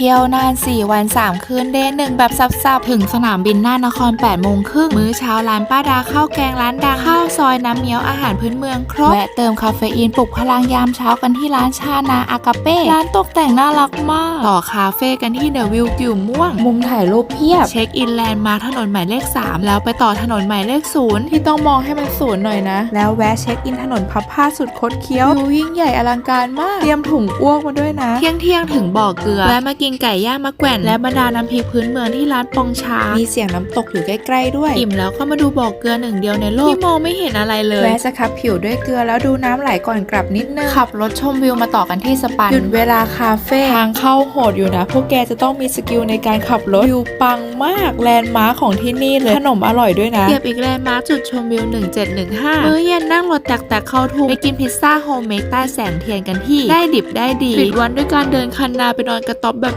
เที่ยวนาน 4 วัน 3 คืนเดย์หนึ่งแบบสับๆ ถึงสนามบินหน้านคร8โมงครึ่งมื้อเช้าร้านป้าดาข้าวแกงร้านดังข้าวซอยน้ำเงี้ยวอาหารพื้นเมืองครบแวะเติมคาเฟอีนปลุกพลังยามเช้ากันที่ร้านชานาอากาเป้ร้านตกแต่งน่ารักมาก ต่อคาเฟ่กันที่เดอะวิวกิวม่วง มุมถ่ายรูปเพียบ เช็คอินแลนด์มาร์คถนนหมายเลข 3 แล้วไปต่อถนนหมายเลขศูนย์ที่ต้องมองให้มันศูนย์หน่อยนะ แล้วแวะเช็คอินถนนพับผ้าสุดคดเคี้ยววิวยิ่งใหญ่อลังการมากเตรียมถุงอ้วกมาด้วยนะ เที่ยงเที่ยงๆถึงบ่อเกลือและมากินไก่ย่างมะแกว่นและบรรดาน้ำพริกพื้นเมืองที่ร้านปองชา มีเสียงน้ำตกอยู่ใกล้ๆด้วย อิ่มแล้วก็มาดูบ่อเกลือหนึ่งเดียวในโลกที่มองไม่เห็นอะไรเลยแวะสครับผิวด้วยเกลือแล้วดูน้ำไหลก่อนกลับนิดนึง ขับรถชมวิวมาต่อกันที่สปันหยุดเวลาคาเฟ่ทางเข้าโหดอยู่นะ พวกแกจะต้องมีสกิลในการขับรถวิวปังมากแลนด์มาร์คของที่นี่เลยขนมอร่อยด้วยนะเก็บอีกแลนด์มาร์คจุดชมวิว 1715มื้อเย็นนั่งรถแตกๆเข้าทุ่งไปกินพิซซ่าโฮมเมดใต้แสงเทียนกันที่ได้ดิบได้ดีปิดวันด้วยการเดินคันนาไปนอนกระต๊อบแบบ